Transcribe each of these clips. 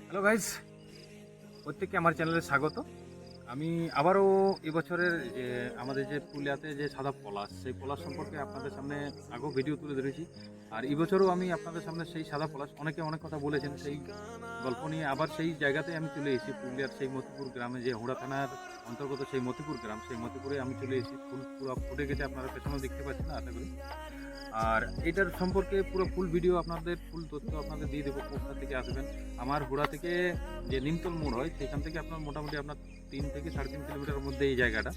Hello guys প্রত্যেককে আমার চ্যানেলে স্বাগত। আমি আবারও এবছরের যে আমাদের যে পুরুলিয়াতে যে সাদা পলাশ, সেই পলাশ সম্পর্কে আপনাদের সামনে আগেও ভিডিও তুলে ধরেছি। আর এবছরও আমি আপনাদের সামনে সেই সাদা পলাশ, অনেকে অনেক কথা বলেছেন, সেই গল্প নিয়ে আবার সেই জায়গাতে আমি চলে এসেছি, পুরুলিয়ার সেই মতিপুর গ্রামে যে হুড়া থানার অন্তর্গত সেই মতিপুর গ্রাম, সেই মতিপুরে আমি চলে এসেছি। ফুল পুরো ফুটে গেছে, আপনারা পেছনেও দেখতে পাচ্ছেন আশা করি। আর এটার সম্পর্কে পুরো ফুল ভিডিও আপনাদের ফুল তথ্য আপনাদের দিয়ে দেবো, কোথা থেকে আসবেন। আমার হুড়া থেকে যে নিমতল মোড় হয়, সেখান থেকে আপনার মোটামুটি আপনার তিন থেকে সাড়ে তিন কিলোমিটারের মধ্যে এই জায়গাটা।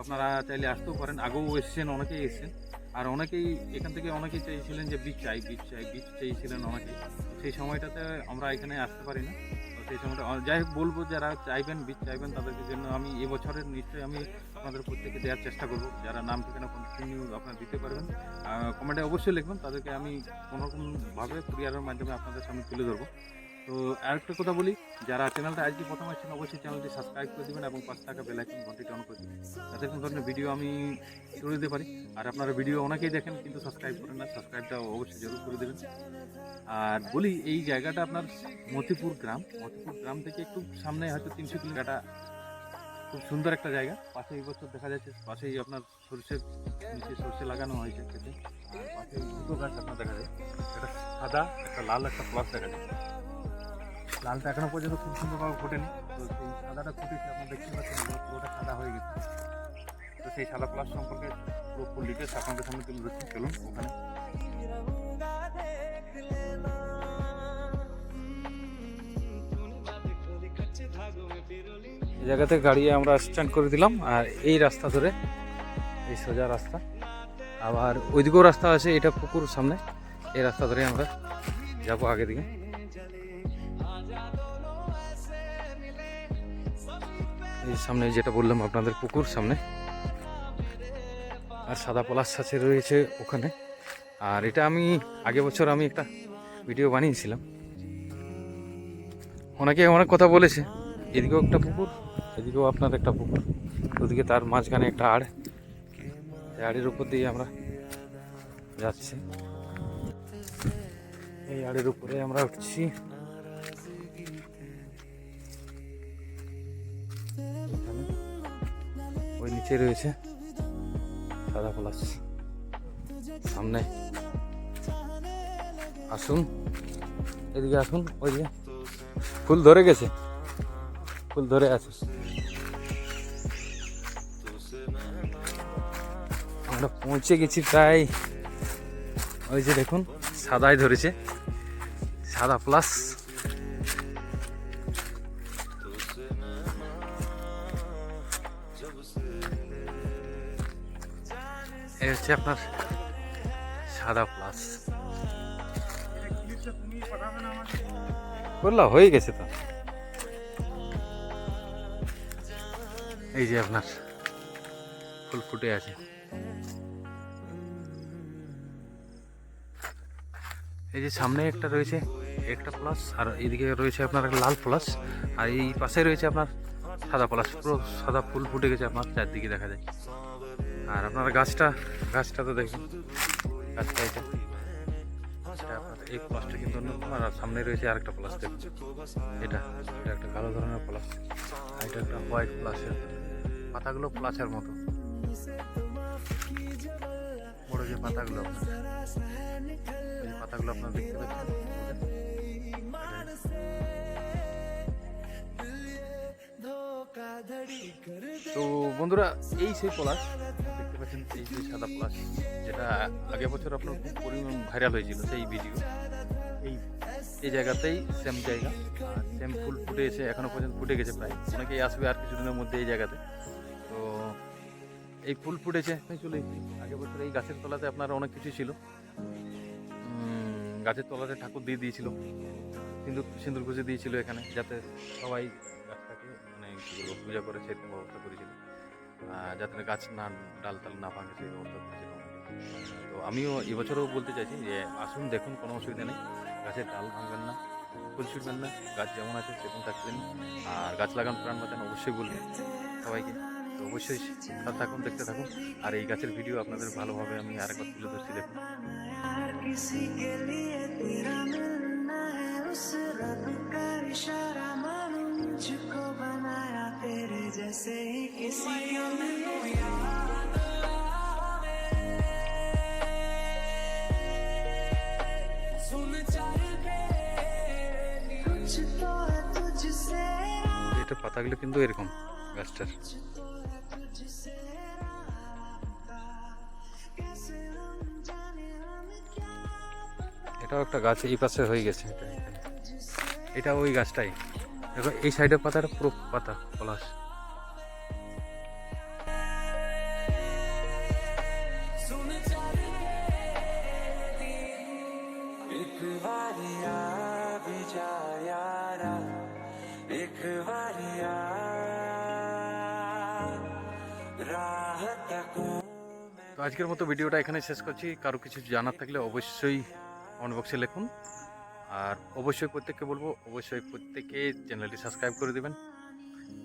আপনারা চাইলে আসতেও পারেন, আগেও এসছেন, অনেকেই এসছেন। আর অনেকেই এখান থেকে অনেকেই চাইছিলেন যে বীজ চাই বীজ চাই বীজ চাইছিলেন অনেকেই। সেই সময়টাতে আমরা এখানে আসতে পারি না। সেই সময়টা যাই হোক, বলব যারা চাইবেন বীজ চাইবেন তাদের জন্য আমি এবছরের নিশ্চয়ই আমি আপনাদের প্রত্যেকে দেওয়ার চেষ্টা করব। যারা নাম ঠিকানা কন্টিনিউ আপনারা দিতে পারবেন কমেন্টে অবশ্যই লিখবেন। তাদেরকে আমি কোনোরকমভাবে কুরিয়ারের মাধ্যমে আপনাদের সামনে তুলে ধরবো। তো আরেকটা কথা বলি, যারা চ্যানেলটা আজকে প্রথম আসছেন, অবশ্যই চ্যানেলটি সাবস্ক্রাইব করে দেবেন এবং পাঁচ টাকা বেলাইকন ঘন্টিটা অন করে দেবেন। যাতে কোনো ধরনের ভিডিও আমি তুলে দিতে পারি। আর আপনারা ভিডিও অনেকেই দেখেন, কিন্তু সাবস্ক্রাইব করেন না। সাবস্ক্রাইবটা অবশ্যই জরুর করে দেবেন। আর বলি, এই জায়গাটা আপনার মতিপুর গ্রাম। মতিপুর গ্রাম থেকে একটু সামনে হয়তো তিনশো কিলোমিটার। খুব সুন্দর একটা জায়গা। পাশে এই বছর দেখা যাচ্ছে, পাশেই আপনার সরষের নিচে সরষে লাগানো হয়েছে খেতে। আর পাশে দুটো গাছ আপনার দেখা যায়। একটা সাদা, একটা লাল, একটা প্লাস দেখা যায়। লালটা এখনও পর্যন্ত খুব সুন্দরভাবে ফোটেনি। তো সেই সাদাটা ফুটেছে, আপনার দেখতে পাচ্ছেন পুরোটা সাদা হয়ে গেছে। তো সেই সাদা প্লাস সম্পর্কে পুরো ফুল ডিটেলস আপনাদের সামনে তুলে ধরছি, চলুন ওখানে। এই জায়গাতে গাড়ি আমরা স্ট্যান্ড করে দিলাম, আর এই রাস্তা ধরে, এই সোজা রাস্তা। আবার ওইদিকেও রাস্তা আছে, এটা পুকুর সামনে। এই রাস্তা ধরে আমরা যাব আগে দিকে। এই সামনে যেটা বললাম আপনাদের পুকুর সামনে। আর সাদা পলাশ আছে রয়েছে ওখানে। আর এটা আমি, আগে বছর আমি একটা ভিডিও বানিয়েছিলাম। অনেকে অনেক কথা বলেছে, এদিকেও একটা পুকুর, এদিকেও আপনার একটা পুকুর, ওদিকে তার মাঝখানে একটা আড়। আড়ের উপর দিয়ে আমরা যাচ্ছি। এই আড়ের উপরে আমরা উঠছি। নিচে রয়েছে। সাদা পলাশ। সামনে। আসুন। এদিকে আসুন। ওই যে ফুল ধরে গেছে। ফুল ধরে আছে। আমরা পৌঁছে গেছি প্রায়। ওই যে দেখুন, সাদাই ধরেছে। সাদা প্লাস এই হচ্ছে আপনার সাদা প্লাস বললা, হয়ে গেছে তো। এই যে আপনার ফুল ফুটে আছে। এই যে সামনে একটা রয়েছে একটা প্লাস আর এদিকে রয়েছে আপনার লাল প্লাস আর এই পাশে রয়েছে আপনার সাদা প্লাস পুরো সাদা ফুল ফুটে গেছে আপনার, চারদিকে দেখা যায়। আর আপনার গাছটা গাছটা তো দেখুন, গাছটা এটা। এই প্লাসটা কিন্তু অন্যরকম আর সামনে রয়েছে আরেকটা প্লাস দেখুন এটা এটা একটা কালো ধরনের প্লাস আর এটা একটা হোয়াইট প্লাসের পাতাগুলো প্লাসের মতো। বড় যে পাতাগুলো পাতাগুলো আপনারা দেখতে পাচ্ছেন? তো বন্ধুরা, এই সেই পলাশ, দেখতে পাচ্ছেন, এই যে সাদা পলাশ, যেটা আগের বছর আপনার খুব পরিমাণ ভাইরাল হয়েছিল, সেই ভিডিও এই এই জায়গাতেই সেম জায়গা সেম ফুল ফুটে এসে এখনও পর্যন্ত ফুটে গেছে প্রায়। অনেকেই আসবে আর কিছুদিনের মধ্যে এই জায়গাতে। তো এই ফুল ফুটেছে চলে আগের বছর এই গাছের তলাতে আপনার অনেক কিছু ছিল। গাছের তলাতে ঠাকুর দিয়ে দিয়েছিল সিঁদুর সিঁদুর ঘুষে দিয়েছিল এখানে, যাতে সবাই মানে পূজা করে সেরকম ব্যবস্থা করেছিল। যাতে গাছ না ডাল টাল না ভাঙে সেই ব্যবস্থা করেছিল। তো আমিও এবছরও বলতে চাইছি যে, আসুন, দেখুন, কোনো অসুবিধা নেই। গাছের ডাল ভাঙবেন না, ফুল ছুটবেন না, গাছ যেমন আছে সেরকম থাকবেন। আর গাছ লাগান, প্রাণ বাঁচান অবশ্যই বলবেন সবাইকে। তো অবশ্যই সাথে থাকুন, দেখতে থাকুন। আর এই গাছের ভিডিও আপনাদের ভালোভাবে আমি আরেকবার তুলে ধরছি, দেখুন। এটা পাতাগুলো কিন্তু এরকম, গাছটার। এটাও একটা গাছ এই পাশে হয়ে গেছে। এটা ওই গাছটাই। দেখো, এই সাইডের পাতাটা পুরো পাতা, পলাশ। তো আজকের মতো ভিডিওটা এখানে শেষ করছি। কারও কিছু জানার থাকলে অবশ্যই কমেন্ট বক্সে লিখুন। আর অবশ্যই প্রত্যেককে বলব, অবশ্যই প্রত্যেকে চ্যানেলটি সাবস্ক্রাইব করে দেবেন।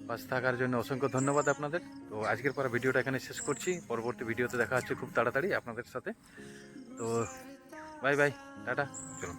পাশে থাকার জন্য অসংখ্য ধন্যবাদ আপনাদের। তো আজকের পরে ভিডিওটা এখানে শেষ করছি। পরবর্তী ভিডিওতে দেখা হচ্ছে খুব তাড়াতাড়ি আপনাদের সাথে। তো বাই বাই টাটা, চলুন।